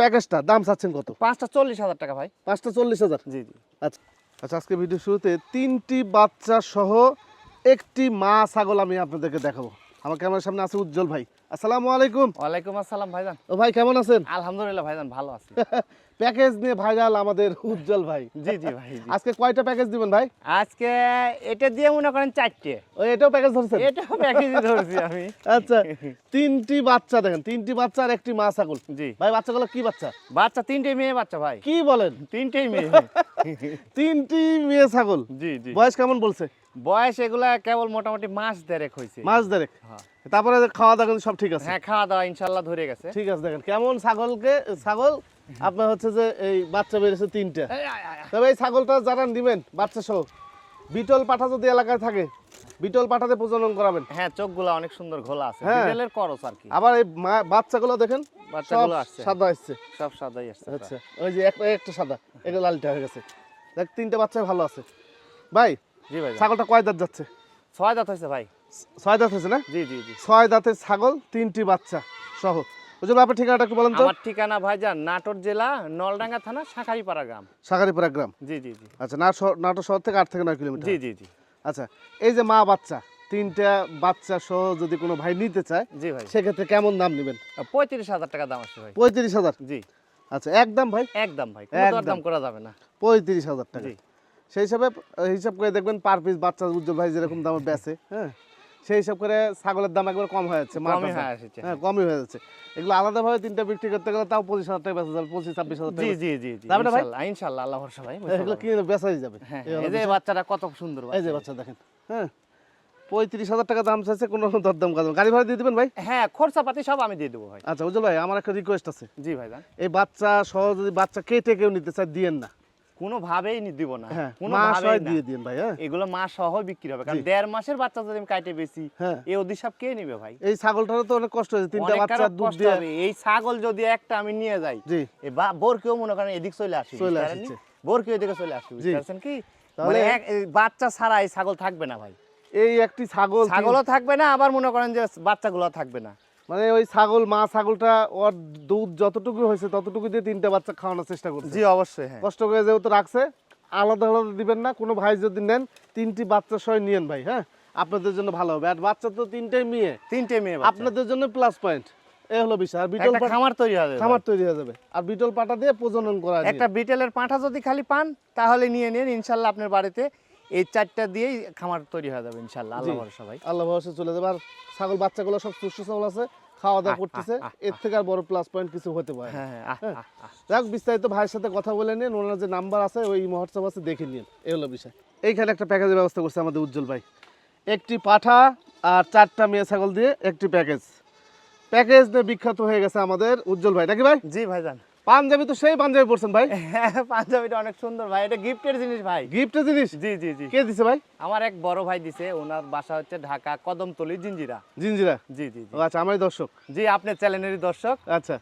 প্যাকেজটা দাম চাচ্ছেন কত? পাঁচটা চল্লিশ হাজার টাকা ভাই। পাঁচটা চল্লিশ হাজার? জি জি। আচ্ছা। আচ্ছা আজকে ভিডিও শুরুতে তিনটি বাচ্চা সহ একটি মা ছাগল আমি আপনাদেরকে দেখাবো। আমার ক্যামেরার সামনে আছে উজ্জ্বল ভাই। আসসালামু আলাইকুম। ওয়ালাইকুম আসসালাম ভাইজান। ও ভাই কেমন আছেন? আলহামদুলিল্লাহ ভাইজান ভালো আছি। প্যাকেজ নিয়ে ভাইরাল আমাদের উজ্জ্বল ভাই। জি জি ভাই আজকে কয়টা প্যাকেজ দিবেন ভাই? আজকে এটা দিয়ে মনে করেন চারটে। ওই এটাও প্যাকেজ ধরছেন? এটাও প্যাকেজই ধরছি আমি। আচ্ছা তিনটি বাচ্চা দেখেন তিনটি বাচ্চা আর একটি মা ছাগল। জি। ভাই বাচ্চাগুলো কি বাচ্চা? বাচ্চা তিনটে মেয়ে বাচ্চা ভাই। কি বলেন? তিনটেই মেয়ে। তিনটি মেয়ে ছাগল। জি জি। বয়স কেমন বলছে? বয়স এগুলা কেবল মোটামুটি মাস দেড়েক হয়েছে। মাস দেড়েক? হ্যাঁ। তারপরে খাওয়া দাওয়া কিন্তু সব ঠিক আছে। হ্যাঁ খাওয়া দাওয়া ইনশাল্লাহ ধরে গেছে। ঠিক আছে দেখেন কেমন ছাগলকে ছাগল আপনার হচ্ছে যে এই বাচ্চা বেরিয়েছে তিনটা। তবে এই ছাগলটা যারা নিবেন বাচ্চা সহ বিটল পাঠা যদি এলাকায় থাকে বিটল পাঠাতে প্রজনন করাবেন। হ্যাঁ চোখগুলা অনেক সুন্দর ঘোলা আছে। হ্যাঁ। বিড়ালের করস আর কি। আবার এই বাচ্চাগুলো দেখেন বাচ্চাগুলো আসছে। সাদা আসছে। সব সাদাই আসছে আচ্ছা ওই যে একটা একটা সাদা এটা লালটা হয়ে গেছে। দেখ তিনটা বাচ্চা ভালো আছে। ভাই জি ভাই ছাগলটা কয় দাঁত যাচ্ছে? ছয় দাঁত হয়েছে ভাই। ছয় দাঁত হয়েছে না? জি জি জি। ছয় দাঁতের ছাগল তিনটি বাচ্চা সহ। ওই আপনার ঠিকানাটা একটু বলেন তো। আমার ঠিকানা ভাইজান নাটোর জেলা নলডাঙ্গা থানা শাঁখারিপাড়া গ্রাম। সাগারিপাড়া গ্রাম? জি জি জি। আচ্ছা না নাটোর শহর থেকে আট থেকে নয় কিলোমিটার? জি জি জি। আচ্ছা এই যে মা বাচ্চা তিনটা বাচ্চা সহ যদি কোনো ভাই নিতে চায় জি ভাই। সেক্ষেত্রে কেমন দাম নেবেন? পঁয়ত্রিশ হাজার টাকা দাম আসছে ভাই। পঁয়ত্রিশ হাজার? জি। আচ্ছা একদম ভাই? একদম ভাই কোনো। দরদাম করা যাবে না। পঁয়ত্রিশ হাজার টাকা। জি। সেই হিসাবে হিসাব করে দেখবেন পার পিস বাচ্চা উজ্জ্বল ভাই যেরকম দামে বেচে হ্যাঁ? সেই হিসাব করে ছাগলের দাম একবার কম হয়ে যাচ্ছে। হ্যাঁ কমই হয়ে যাচ্ছে। এগুলো আলাদাভাবে তিনটা বিক্রি করতে গেলে তাও পঁচিশ হাজার টাকা বেচা যাবে পঁচিশ ছাব্বিশ হাজার টাকা জি জি জি যাবে না ভাই? ইনশাল্লাহ আল্লাহ ভরসা ভাই এগুলো কিনে বেচাই যাবে। হ্যাঁ এই যে বাচ্চাটা কত সুন্দর এই যে বাচ্চা। দেখেন হ্যাঁ? পঁয়ত্রিশ হাজার টাকা দাম চাইছে কোনো দরদাম কাজ গাড়ি ভাড়া দিয়ে দিবেন ভাই? হ্যাঁ খরচা পাতি সব আমি দিয়ে দেবো ভাই। আচ্ছা উজ্জ্বল ভাই আমার একটা রিকোয়েস্ট আছে। জি ভাই এই বাচ্চা সহ যদি বাচ্চা কেটে কেউ নিতে চায় দিয়েন না। কোনো ভাবেই নি- দিব না। হ্যাঁ কোনো মা ভাবেই দিয়ে দিন ভাই হ্যাঁ। এগুলো মা সহ বিক্রি হবে কারণ দেড় মাসের বাচ্চা যদি আমি কাটে বেশি হ্যাঁ। এই অধিসাপ কে নিবে ভাই? এই ছাগলটারও তো অনেক কষ্ট হয়েছে তিনটা বাচ্চা দুধ দিয়ে এই ছাগল যদি একটা আমি নিয়ে যাই বা বোর কেউ মনে করেন এদিক চলে আসি চলে আসছে। বোর কেউ এদিকে চলে। বুঝতে পারছেন কি? তাহলে- মানে এক- বাচ্চা ছাড়া এই ছাগল থাকবে না ভাই। এই একটি ছাগল ছাগলও থাকবে না আবার মনে করেন যে বাচ্চাগুলো থাকবে না। মানে ওই ছাগল মা ছাগলটা ওর দুধ যতটুকু হয়েছে ততটুকু দিয়ে তিনটা বাচ্চা খাওয়ানোর চেষ্টা করছে। জি অবশ্যই হ্যাঁ। কষ্ট করে যেহেতু রাখছে আলাদা আলাদা দিবেন না কোনো ভাই যদি নেন তিনটি বাচ্চা সহ নিয়েন ভাই হ্যাঁ? আপনাদের জন্য ভালো হবে। আর বাচ্চা তো তিনটাই মেয়ে। তিনটে মেয়ে আপনাদের জন্য প্লাস পয়েন্ট এই হলো বিষয়। আর বিটল খামার তৈরি হবে খামার তৈরি হয়ে যাবে। আর বিটল পাটা দিয়ে প্রজনন করা। একটা বিটেলের পাঁঠা যদি খালি পান তাহলে নিয়ে নিন। ইনশাল্লাহ আপনার বাড়িতে এই চারটা দিয়েই খামার তৈরি হয়ে যাবে ইনশাল্লাহ আল্লাহ ভরসা ভাই। আল্লাহ ভরসা চলে যাবে। আর ছাগল বাচ্চাগুলো সব সুস্থ সবল আছে খাওয়া দাওয়া করতেছে। এর থেকে আর বড় প্লাস পয়েন্ট কিছু হতে পারে। হ্যাঁ হ্যাঁ হ্যাঁ। যাক বিস্তারিত ভাইয়ের সাথে কথা বলে নিন। ওনার যে নাম্বার আছে ওই মহোৎসব আছে দেখে নিন। এই হলো বিষয়। এইখানে একটা প্যাকেজের ব্যবস্থা করছে আমাদের উজ্জ্বল ভাই। একটি পাঠা আর চারটা মেয়ে ছাগল দিয়ে একটি প্যাকেজ প্যাকেজ দিয়ে বিখ্যাত হয়ে গেছে আমাদের উজ্জ্বল ভাই। নাকি ভাই? জি ভাইজান। পাঞ্জাবি তো সেই পাঞ্জাবি পড়ছেন ভাই। হ্যাঁ, পাঞ্জাবিটা অনেক সুন্দর ভাই। এটা গিফটের জিনিস ভাই। গিফটের জিনিস? জি জি জি। কে দিছে ভাই? আমার এক বড় ভাই দিছে ওনার বাসা হচ্ছে ঢাকা কদমতলি জিঞ্জিরা। জিঞ্জিরা? জি জি আচ্ছা আমারই দর্শক। জি আপনার চ্যানেলেরই দর্শক। আচ্ছা।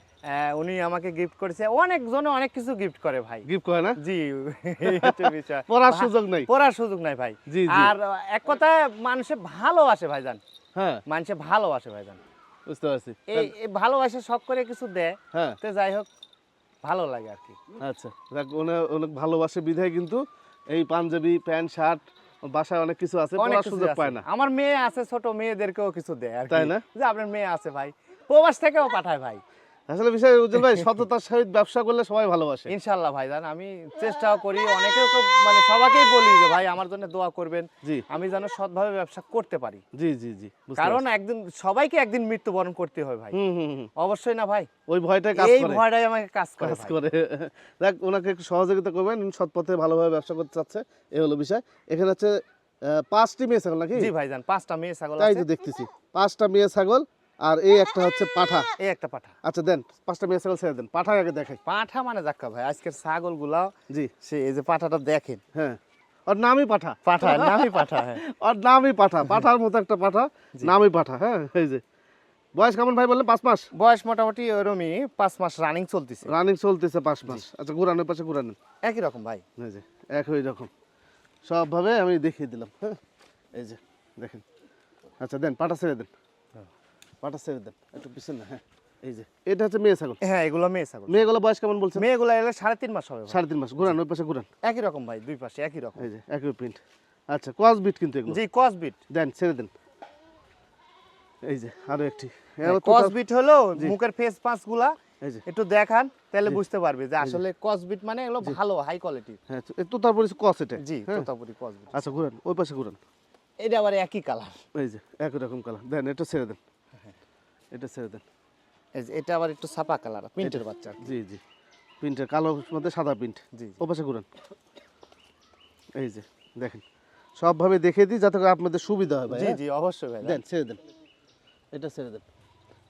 উনি আমাকে গিফট করেছে। অনেক জনে অনেক কিছু গিফট করে ভাই। গিফট করে না? জি বিষয়। পড়ার সুযোগ নাই। পড়ার সুযোগ নাই ভাই। জি। আর এক কথায় মানুষে ভালোবাসে ভাইজান হ্যাঁ। মানুষে ভালোবাসে ভাইজান বুঝতে পারছি। এই এই ভালোবাসে শখ করে কিছু দেয়। হ্যাঁ। তো যাই হোক ভালো লাগে আর কি আচ্ছা দেখ অনেক অনেক ভালোবাসে বিধায় কিন্তু এই পাঞ্জাবি প্যান্ট শার্ট বাসায় অনেক কিছু আছে অনেক কিছু সুযোগ আছে। পায় না আমার মেয়ে আছে ছোট মেয়েদেরকেও কিছু দেয় আর কি। তাই না? যে আপনার মেয়ে আছে ভাই প্রবাস থেকেও পাঠায় ভাই আসলে বিষয় উজ্জ্বল ভাই সততার সহিত ব্যবসা করলে সবাই ভালোবাসে। ইনশাল্লাহ ভাই জান আমি চেষ্টাও করি অনেকেও খুব মানে সবাইকেই বলি যে ভাই আমার জন্য দোয়া করবেন। আমি যেন সৎভাবে ব্যবসা করতে পারি। জি জি জি কারণ একদিন সবাইকে একদিন মৃত্যুবরণ করতে হয় ভাই। অবশ্যই না ভাই। ওই ভয়টাই কাজ করে। এই ভয়টাই আমাকে কাজ করে কাজ করে। দেখ ওনাকে একটু সহযোগিতা করবেন। উনি সৎ পথে ভালোভাবে ব্যবসা করতে চাচ্ছে। এই হলো বিষয়। এখানে হচ্ছে পাঁচটি মেয়ে ছাগল নাকি? জি ভাই ভাইজান পাঁচটা মেয়ে ছাগল তাই আছে। তো দেখতেছি। পাঁচটা মেয়ে ছাগল আর এই একটা হচ্ছে পাঠা। এই একটা পাঠা। আচ্ছা দেন পাঁচটা মেয়ে ছাগল ছেড়ে দেন। পাঠা আগে দেখাই। পাঠা মানে যাক্কা ভাই আজকের ছাগলগুলা জি। সে এই যে পাঠাটা দেখেন। হ্যাঁ। ওর নামই পাঠা। পাঠা নামই পাঠা হ্যাঁ। ওর নামই পাঠা পাঠার মতো একটা পাঠা নামই পাঠা হ্যাঁ এই যে। বয়স কেমন ভাই বললেন? পাঁচ মাস? বয়স মোটামুটি ওরমই পাঁচ মাস রানিং চলতেছে। রানিং চলতেছে পাঁচ মাস। আচ্ছা ঘুরানোর পাশে ঘুরানেন একই রকম ভাই। এই যে একই রকম। সবভাবে আমি দেখিয়ে দিলাম হ্যাঁ। এই যে দেখেন। আচ্ছা দেন পাঠা ছেড়ে দেন। পাটা ছেড়ে দেন একটু পিছনে হ্যাঁ এই যে। এটা হচ্ছে মেয়ে ছাগল। হ্যাঁ এগুলো মেয়ে ছাগল। মেয়েগুলো বয়স কেমন বলছেন? মেয়েগুলো এলে সাড়ে তিন মাস হবে সাড়ে তিন মাস ঘুরান ওই পাশে ঘুরান। একই রকম ভাই দুই পাশে একই রকম। এই যে একই প্রিন্ট আচ্ছা ক্রস বিট কিন্তু এগুলো। জি কস বিট দেন ছেড়ে দেন। এই যে আরও একটি। কস বিট হলো মুখের ফেস পাঁচগুলা একটু দেখান তাহলে বুঝতে পারবে যে আসলে কস বিট মানে এগুলো ভালো হাই কোয়ালিটি হ্যাঁ তো তারপরে কস এটা। জি হ্যাঁ। তোতাপুরি কস বিট আচ্ছা ঘুরান ওই পাশে ঘুরান। এটা আবার একই কালার এই যে একই রকম কালার দেন এটা ছেড়ে দেন। হ্যাঁ। এটা ছেড়ে দেন। এটা আবার একটু ছাপা কালার প্রিন্টের বাচ্চা জি জি। প্রিন্টের কালো মধ্যে সাদা প্রিন্ট। জি। ও পাশে ঘুরান। এই যে দেখেন। সবভাবে দেখে দিই যাতে করে আপনাদের সুবিধা হয় জি হ্যাঁ? জি অবশ্যই ভাই। দেন ছেড়ে দেন। এটা ছেড়ে দেন।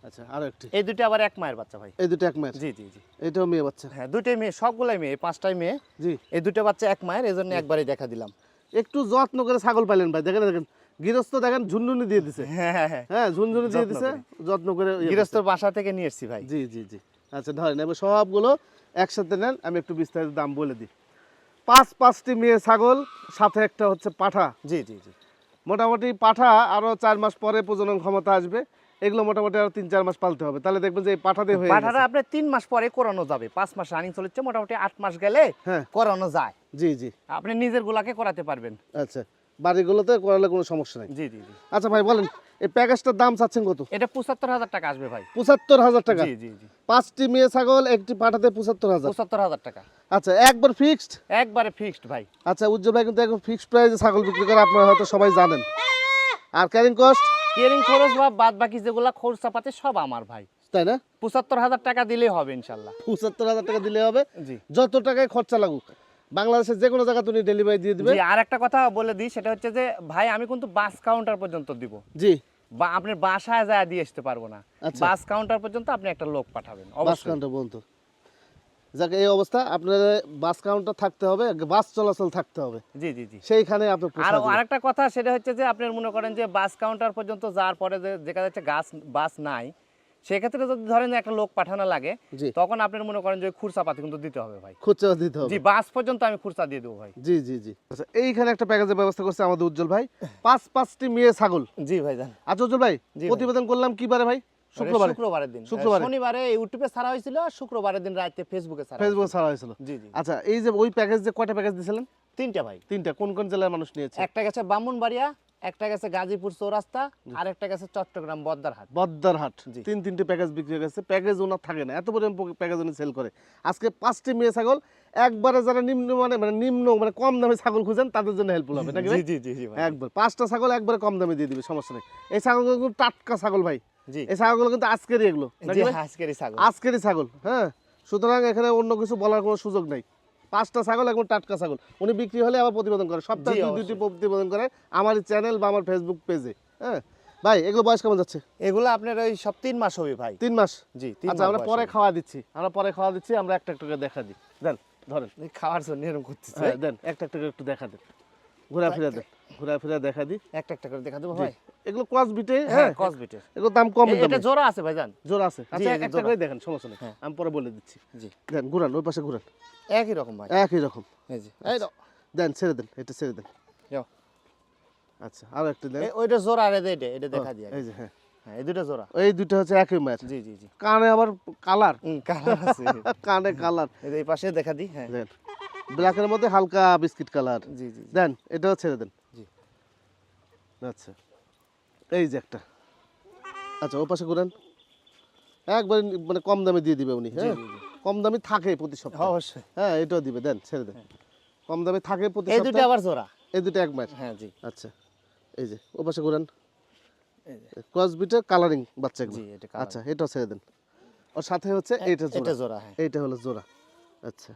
আচ্ছা আরও একটি এই দুটো আবার এক মায়ের বাচ্চা ভাই। এই দুটো এক ম্যাচ জি জি জি। এটাও মেয়ে বাচ্চা? হ্যাঁ দুটোই মেয়ে সবগুলাই মেয়ে পাঁচটাই মেয়ে। জি। এই দুটো বাচ্চা এক মায়ের এই জন্য একবারই দেখা দিলাম। একটু যত্ন করে ছাগল পাইলেন ভাই দেখেন দেখেন। গৃহস্থ দেখেন ঝুনঝুনি দিয়ে দিছে। হ্যাঁ হ্যাঁ হ্যাঁ। হ্যাঁ ঝুনঝুনি দিয়ে দিছে যত্ন করে ইয়ে গৃহস্থর বাসা থেকে নিয়ে এসছি ভাই। জি জি জি। আচ্ছা ধরেন এবার সবগুলো একসাথে নেন আমি একটু বিস্তারিত দাম বলে দিই। পাঁচ পাঁচটি মেয়ে ছাগল সাথে একটা হচ্ছে পাঠা। জি জি জি। মোটামুটি পাঠা আরও চার মাস পরে প্রজনন ক্ষমতা আসবে। এগুলো মোটামুটি আরও তিন চার মাস পালতে হবে। তাহলে দেখবেন যে পাঠাতে হয়ে পাঠাটা গেছে। আপনার তিন মাস পরে করানো যাবে। পাঁচ মাস রানিং চলেছে মোটামুটি আট মাস গেলে হ্যাঁ। করানো যায়। জি জি। আপনি নিজের গুলাকে করাতে পারবেন। আচ্ছা। বাড়িগুলোতে করালে কোনো সমস্যা নেই। জি জি আচ্ছা ভাই বলেন এই প্যাকেজটার দাম চাচ্ছেন কত? এটা পঁচাত্তর হাজার টাকা আসবে ভাই। পঁচাত্তর হাজার টাকা? জি জি পাঁচটি মেয়ে ছাগল একটি পাঠাতে পঁচাত্তর হাজার। পঁচাত্তর হাজার টাকা। আচ্ছা একবার ফিক্সড একবারে ফিক্সড ভাই। আচ্ছা উজ্জ্বল ভাই কিন্তু একবার ফিক্সড প্রাইসে ছাগল বিক্রি করে আপনারা হয়তো সবাই জানেন। আর ক্যারিং কস্ট ক্যারিং খরচ বা বাদ বাকি যেগুলা খরচা পাতে সব আমার ভাই। তাই না? পঁচাত্তর হাজার টাকা দিলেই হবে ইনশাল্লাহ। পঁচাত্তর হাজার টাকা দিলে হবে। জি। যত টাকায় খরচা লাগুক বাংলাদেশের যে কোনো জায়গা তুমি ডেলিভারি দিয়ে দিবে। আর একটা কথা বলে দিই সেটা হচ্ছে যে ভাই আমি কিন্তু বাস কাউন্টার পর্যন্ত দিব। জি। বা আপনার বাসায় যায় দিয়ে আসতে পারব না। আচ্ছা। বাস কাউন্টার পর্যন্ত আপনি একটা লোক পাঠাবেন বাস কাউন্টার বন্ধু যাকে এই অবস্থা। আপনার বাস কাউন্টার থাকতে হবে বাস চলাচল থাকতে হবে। জি জি জি। সেইখানে আপনি আর আরেকটা কথা সেটা হচ্ছে যে আপনার মনে করেন যে বাস কাউন্টার পর্যন্ত যাওয়ার পরে যে দেখা যাচ্ছে গাছ বাস নাই সেক্ষেত্রে যদি ধরেন একটা লোক পাঠানো লাগে তখন আপনার মনে করেন যে খুরসা পাতি কিন্তু দিতে হবে ভাই। খুচরা দিতে হবে। জি বাস পর্যন্ত আমি খুরসা দিয়ে দেবো ভাই। জি জি জি। আচ্ছা এইখানে একটা প্যাকেজের ব্যবস্থা করছে আমাদের উজ্জ্বল ভাই। পাঁচ পাঁচটি মেয়ে ছাগল। জি ভাই জান। আচ্ছা উজ্জ্বল ভাই প্রতিবেদন করলাম কি বারে ভাই? শুক্রবারে। শুক্রবারের দিন। শুক্রবারে। শনিবারে ইউটিউবে ছাড়া হয়েছিল শুক্রবারের দিন রাতে ফেসবুকে ছাড়া ফেসবুকে ছাড়া হয়েছিল। হয়েছিল। জি জি। আচ্ছা এই যে ওই প্যাকেজ যে কয়টা প্যাকেজ দিয়েছিলেন তিনটা ভাই। তিনটা। কোন কোন জেলার মানুষ নিয়েছে? একটা গেছে বামুনবাড়িয়া একটা গেছে গাজীপুর চৌরাস্তা আর একটা গেছে চট্টগ্রাম বদ্দারহাট বদ্দারহাট তিন তিনটে প্যাকেজ বিক্রি হয়ে গেছে। প্যাকেজ ওনার থাকে না। এত পরিমাণ প্যাকেজ উনি সেল করে। আজকে পাঁচটি মেয়ে ছাগল একবারে যারা নিম্ন মানে মানে নিম্ন মানে কম দামে ছাগল খুঁজেন তাদের জন্য হেল্পফুল হবে নাকি জি জি জি একবার। পাঁচটা ছাগল একবারে কম দামে দিয়ে দিবে সমস্যা নেই। এই ছাগলগুলো কিন্তু টাটকা ছাগল ভাই। জি। এই ছাগলগুলো কিন্তু আজকেরই এগুলো আজকেরই ছাগল। আজকেরই ছাগল হ্যাঁ? সুতরাং এখানে অন্য কিছু বলার কোনো সুযোগ নেই। পাঁচটা ছাগল একদম টাটকা ছাগল। উনি বিক্রি হলে আবার প্রতিবেদন করে। সপ্তাহে দুটি প্রতিবেদন করে আমার চ্যানেল বা আমার ফেসবুক পেজে হ্যাঁ? ভাই এগুলো বয়স কেমন যাচ্ছে? এগুলো আপনার ওই সব তিন মাস হবে ভাই। তিন মাস? জি তিন আচ্ছা আমরা পরে খাওয়া দিচ্ছি। আমরা পরে খাওয়া দিচ্ছি আমরা একটা একটা করে দেখা দিই। দেন ধরেন। খাওয়ার জন্য এরকম করতেছে। হ্যাঁ দেন একটা একটা করে একটু দেখা দেন। ঘুরে ফিরে দেন। ঘোরা ফিরে দেখা দিই। একটা একটা করে দেখা দেবো ভাই। এগুলো ক্রস বিটে হ্যাঁ হ্যাঁ কসবিটের এগুলো দাম কম এটা জোড়া আছে জোর আছে। আচ্ছা একটা জোড়া। করে দেখেন সমস্যা নেই। হ্যাঁ। আমি পরে বলে দিচ্ছি। জি। দেন ঘুরান ওই পাশে ঘুরান। একই রকম ভাই। একই রকম। এই জি এই দাও। দেন ছেড়ে দেন এটা ছেড়ে দেন। যাও। আচ্ছা আরও একটা দেন। ওইটা জোড়া আর এটা এটা দেখা দিয়ে এই যে হ্যাঁ। হ্যাঁ এই দুটো জোড়া। এই দুটো হচ্ছে একই মায়ের জি জি জি। কানে আবার কালার। হুম কালার আছে। কানে কালার। এই পাশে দেখা দিই হ্যাঁ। দেন। ব্ল্যাকের মধ্যে হালকা বিস্কিট কালার। জি জি। দেন এটাও ছেড়ে দেন। আচ্ছা এই যে একটা। আচ্ছা ও পাশে ঘুরেন। একবারে মানে কম দামে দিয়ে দিবে উনি হ্যাঁ। কম দামে থাকে প্রতি সপ্তাহে। অবশ্যই। হ্যাঁ এটাও দিবে দেন ছেড়ে দেন। কম দামে থাকে প্রতি এই দুটো আবার জোড়া। এই দুটো এক মাস। হ্যাঁ জি। আচ্ছা এই যে ও পাশে ঘুরেন। এই যে। ক্রস বিটের কালারিং বাচ্চা জি এটা আচ্ছা এটাও ছেড়ে দেন। ওর সাথে হচ্ছে এইটা এটা জোড়া জোড়া হ্যাঁ। এইটা হলো জোড়া। আচ্ছা।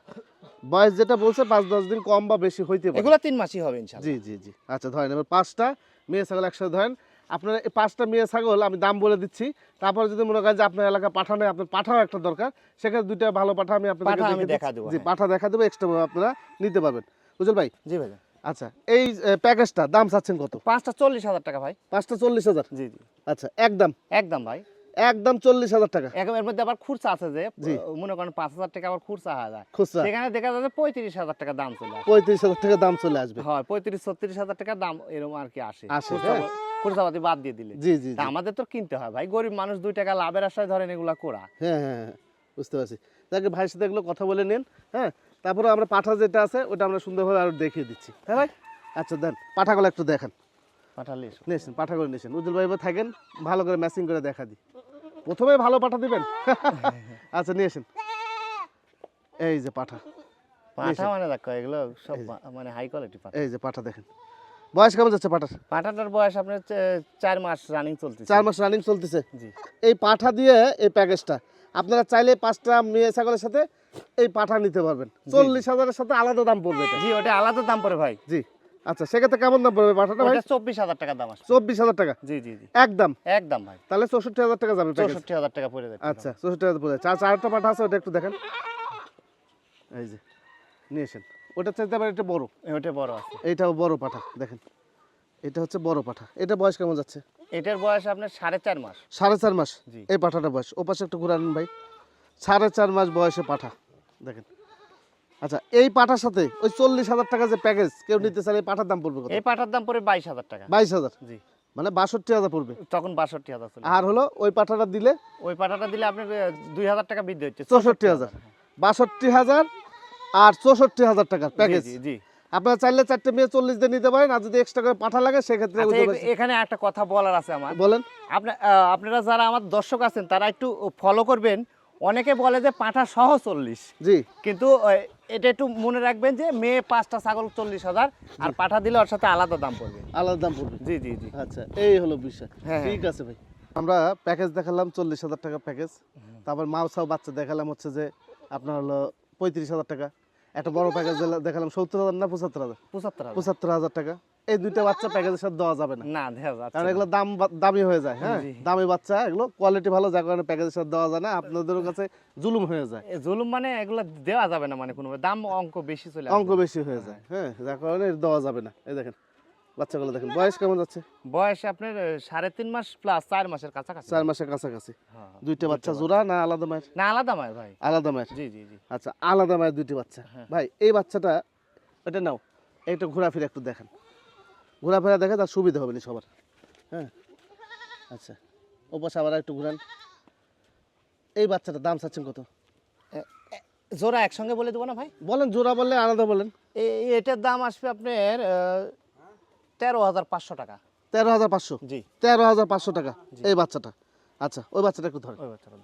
বয়স যেটা বলছে পাঁচ দশ দিন কম বা বেশি হইতে পারে। এগুলো তিন মাসই হবে ইনশাআল্লাহ। জি জি জি। আচ্ছা ধরেন এবার পাঁচটা মেয়ে ছাগল একসাথে ধরেন আপনার এই পাঁচটা মেয়ে ছাগল আমি দাম বলে দিচ্ছি তারপরে যদি মনে করেন যে আপনার এলাকা পাঠানো আপনার পাঠাও একটা দরকার সেখানে দুইটা ভালো পাঠা আমি আপনাদের দেখা দেবো, জি হ্যাঁ। পাঠা দেখা দেবো এক্সট্রা আপনারা নিতে পারবেন। বুঝল ভাই? জি ভাই আচ্ছা এই প্যাকেজটা দাম চাচ্ছেন কত? পাঁচটা চল্লিশ হাজার টাকা ভাই। পাঁচটা চল্লিশ হাজার? জি জি। আচ্ছা একদম? একদম ভাই। একদম চল্লিশ হাজার টাকা। এখন এর মধ্যে আবার খুরসা আছে যে মনে করেন পাঁচ হাজার টাকা আবার খুরসা হয়ে যায়। খুচরা সেখানে দেখা যাচ্ছে পঁয়ত্রিশ হাজার টাকা দাম চলে পঁয়ত্রিশ হাজার টাকা দাম চলে আসবে। হয় পঁয়ত্রিশ ছত্রিশ হাজার টাকা দাম এরকম আর কি আসে। আসে, খুচরা হ্যাঁ। খরচাপাতি বাদ দিয়ে দিলে। জি জি আমাদের তো কিনতে হয় ভাই। গরিব মানুষ দুই টাকা লাভের আশায় ধরেন এগুলা করা। হ্যাঁ হ্যাঁ হ্যাঁ বুঝতে পারছি। তাকে ভাইয়ের সাথে এগুলো কথা বলে নিন হ্যাঁ। তারপরে আমরা পাঠা যেটা আছে ওটা আমরা সুন্দরভাবে আরও দেখিয়ে দিচ্ছি। হ্যাঁ ভাই? আচ্ছা দেন পাঠাগুলো একটু দেখান। পাঠালে নিয়েছেন পাঠা করে নিয়েছেন উজ্জ্বল ভাই থাকেন ভালো করে ম্যাচিং করে দেখা দিই। প্রথমে ভালো পাঠা দিবেন? আচ্ছা নিয়েছেন এই যে পাঠা। পাঠা মানে দেখো এগুলো সব মানে হাই কোয়ালিটি পাঠা। এই যে পাঠা দেখেন। বয়স কেমন যাচ্ছে পাঠার? পাঠাটার বয়স আপনার চার মাস রানিং চলতেছে। চার মাস রানিং চলতেছে। জি। এই পাঠা দিয়ে এই প্যাকেজটা আপনারা চাইলে পাঁচটা মেয়ে ছাগলের সাথে এই পাঠা নিতে পারবেন। চল্লিশ হাজারের সাথে আলাদা দাম পড়বে জি ওটা আলাদা দাম পড়ে ভাই। জি। আচ্ছা সেক্ষেত্রে কেমন দাম পড়বে পাঠাটা ভাই? চব্বিশ হাজার টাকা দাম আসবে। চব্বিশ হাজার টাকা? জি জি জি। একদম একদম ভাই। তাহলে চৌষট্টি হাজার টাকা যাবে চৌষট্টি হাজার টাকা পড়ে যাচ্ছে। আচ্ছা চৌষট্টি হাজার পড়ে চার চারটা পাঠা আছে ওটা একটু দেখেন। এই যে নিয়ে নিয়েছেন ওটা চাইতে আবার এটা বড়। ওটা বড় আছে। এইটাও বড় পাঠা দেখেন। এটা হচ্ছে বড় পাঠা। এটা বয়স কেমন যাচ্ছে? এটার বয়স আপনার সাড়ে চার মাস। সাড়ে চার মাস? জি। এই পাঠাটা বয়স। ও পাশে একটু ঘুরান ভাই। সাড়ে চার মাস বয়সে পাঠা। দেখেন। আচ্ছা এই পাঠার সাথে ওই চল্লিশ হাজার টাকা যে প্যাকেজ কেউ নিতে চাইলে এই পাঠার দাম পড়বে এই পাঠার দাম পড়ে বাইশ হাজার টাকা। বাইশ হাজার? জি। মানে বাষট্টি হাজার পড়বে। তখন বাষট্টি হাজার আর হলো ওই পাঠাটা দিলে? ওই পাঠাটা দিলে আপনার দুই হাজার টাকা বৃদ্ধি হচ্ছে চৌষট্টি হাজার। বাষট্টি হাজার আর চৌষট্টি হাজার টাকার প্যাকেজ জি আপনারা চাইলে চারটে মেয়ে চল্লিশ দিয়ে নিতে পারেন আর যদি এক্সট্রা করে পাঠা লাগে সেক্ষেত্রে আচ্ছা, এখানে একটা কথা বলার আছে আমার। বলেন। আপনারা যারা আমার দর্শক আছেন তারা একটু ফলো করবেন। অনেকে বলে যে পাঠা সহ চল্লিশ। জি। কিন্তু এটা একটু মনে রাখবেন যে মেয়ে পাঁচটা ছাগল চল্লিশ হাজার আর পাঠা দিলে ওর সাথে আলাদা দাম পড়বে। আলাদা দাম পড়বে। জি জি জি। আচ্ছা এই হলো বিষয়। হ্যাঁ, ঠিক আছে ভাই। আমরা প্যাকেজ দেখালাম চল্লিশ হাজার টাকা প্যাকেজ। তারপর মাও মাউসাও বাচ্চা দেখালাম হচ্ছে যে আপনার হলো পঁয়ত্রিশ হাজার টাকা। একটা বড় প্যাকেজ দেখালাম সত্তর হাজার না পঁচাত্তর হাজার? পঁচাত্তর হাজার। পঁচাত্তর হাজার টাকা। এই দুইটা বাচ্চা প্যাকেজের সাথে দেওয়া যাবে না। না দেখা যাচ্ছে কারণ এগুলো দাম দামি হয়ে যায় হ্যাঁ? দামি বাচ্চা এগুলো কোয়ালিটি ভালো যার কারণে প্যাকেজের সাথে দেওয়া যায় না আপনাদের কাছে জুলুম হয়ে যায়। জুলুম মানে এগুলো দেওয়া যাবে না মানে কোনো দাম অঙ্ক বেশি চলে অঙ্ক বেশি হয়ে যায় হ্যাঁ যার কারণে দেওয়া যাবে না। এই দেখেন বাচ্চাগুলো দেখেন বয়স কেমন যাচ্ছে? বয়স আপনার সাড়ে তিন মাস প্লাস চার মাসের কাছাকাছি। চার মাসের কাছাকাছি। হ্যাঁ, দুইটা বাচ্চা জোড়া না আলাদা মায়ের? না আলাদা মায়ের ভাই। আলাদা মায়ের? জি জি জি। আচ্ছা আলাদা মায়ের দুইটি বাচ্চা। হ্যাঁ। ভাই এই বাচ্চাটা এটা নাও একটু ঘোরাফেরা একটু দেখেন। ঘোরাফেরা দেখে তার সুবিধা হবে না সবার। হ্যাঁ? আচ্ছা ও পাশে আবার একটু ঘুরান। এই বাচ্চাটার দাম চাচ্ছেন কত? জোড়া একসঙ্গে বলে দেবো না ভাই? বলেন জোড়া বললে আলাদা বলেন। এটার দাম আসবে আপনার তেরো হাজার পাঁচশো টাকা। তেরো হাজার পাঁচশো? জি। তেরো হাজার পাঁচশো টাকা। এই বাচ্চাটা। আচ্ছা ওই বাচ্চাটা একটু ধরেন। ওই বাচ্চাটা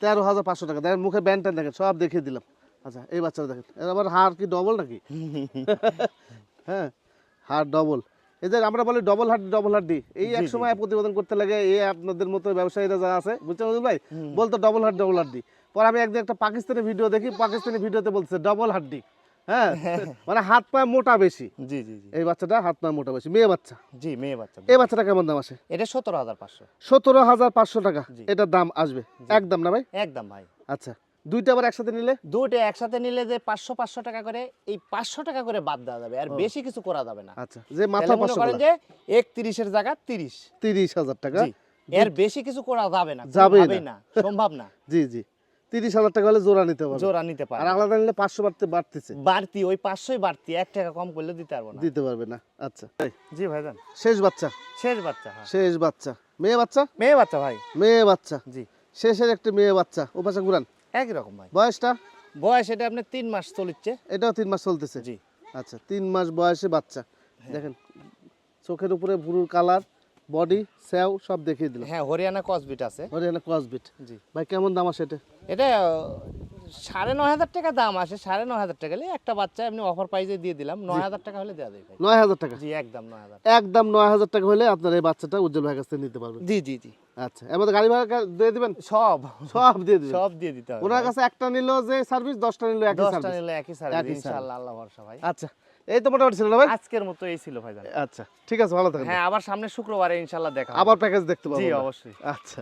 তেরো হাজার পাঁচশো টাকা। দেখেন মুখে ব্যান্ড দেখেন সব দেখিয়ে দিলাম। আচ্ছা এই বাচ্চাটা দেখেন। এর আবার হাড় কি ডবল নাকি? হ্যাঁ হাড় ডবল এদের আমরা বলি ডবল হার্ড ডবল হাড্ডি এই এক সময় প্রতিবেদন করতে লাগে এই আপনাদের মতো ব্যবসায়ীরা যারা আছে বুঝতে পারছেন ভাই? বলতো ডবল হার্ড ডবল হাড্ডি পরে আমি একদিন একটা পাকিস্তানি ভিডিও দেখি পাকিস্তানি ভিডিওতে বলছে ডবল হাড্ডি হ্যাঁ? মানে হাত পায়ে মোটা বেশি। জি জি জি। এই বাচ্চাটা হাত পায়ে মোটা বেশি মেয়ে বাচ্চা। জি মেয়ে বাচ্চা। এই বাচ্চাটা কেমন দাম আসে? এটা সতেরো হাজার পাঁচশো। সতেরো হাজার পাঁচশো টাকা। এটার দাম আসবে। একদম না ভাই? একদম ভাই। আচ্ছা। দুইটা আবার একসাথে নিলে? দুইটা একসাথে নিলে যে পাঁচশো পাঁচশো টাকা করে এই পাঁচশো টাকা করে বাদ দেওয়া যাবে আর বেশি কিছু করা যাবে না। আচ্ছা যে মাথা পাঁচশো করেন যে একত্রিশের জায়গা তিরিশ। তিরিশ হাজার টাকা। এর বেশি কিছু করা যাবে না যাবেই না। সম্ভব না। জি জি তিরিশ হাজার টাকা হলে জোড়া নিতে পারবে। জোড়া নিতে আর পারে আলাদা নিলে পাঁচশো বাড়তে বাড়তেছে। বাড়তি ওই পাঁচশোই বাড়তি এক টাকা কম করলে দিতে পারব না। দিতে পারবে না আচ্ছা। জি ভাইজান। শেষ বাচ্চা। শেষ বাচ্চা হ্যাঁ। শেষ বাচ্চা। মেয়ে বাচ্চা? মেয়ে বাচ্চা ভাই। মেয়ে বাচ্চা। জি। শেষের একটি মেয়ে বাচ্চা। ও পাশে ঘুরান। একই রকম ভাই। বয়সটা? বয়স এটা আপনার তিন মাস চলিচ্ছে। এটাও তিন মাস চলতেছে? জি। আচ্ছা তিন মাস বয়সে বাচ্চা। দেখেন চোখের উপরে ভুরুর কালার বডি স্যাও সব দেখিয়ে দিলাম। হ্যাঁ হরিয়ানা কসবিট আছে। হরিয়ানা কসবিট জি। ভাই কেমন দাম আছে এটা? এটা সাড়ে নয় হাজার টাকা দাম আসে সাড়ে নয় হাজার টাকা। একটা বাচ্চা এমনি অফার প্রাইজে দিয়ে দিলাম নয় হাজার টাকা হলে দেওয়া যায় নয় হাজার টাকা? জি একদম নয় হাজার একদম নয় হাজার টাকা হলে আপনার এই বাচ্চাটা উজ্জ্বল ভাইয়ের কাছ থেকে নিতে পারবেন। জি জি জি। আচ্ছা মধ্যে গাড়ি ভাড়া দিয়ে দিবেন? সব। সব দিয়ে দিবেন? সব দিয়ে দিতে হবে ওনার কাছে একটা নিল যে সার্ভিস দশটা নিল একই দশটা সার্ভিস নিলে একই সার্ভিস ইনশাআল্লাহ আল্লাহ ভরসা ভাই। আচ্ছা এই তো মোটামুটি ছিল না ভাই? আজকের মতো এই ছিল ভাই আচ্ছা ঠিক আছে ভালো থাকেন হ্যাঁ আবার সামনে শুক্রবারে ইনশাআল্লাহ দেখা আবার প্যাকেজ দেখতে পাবো জি অবশ্যই। আচ্ছা।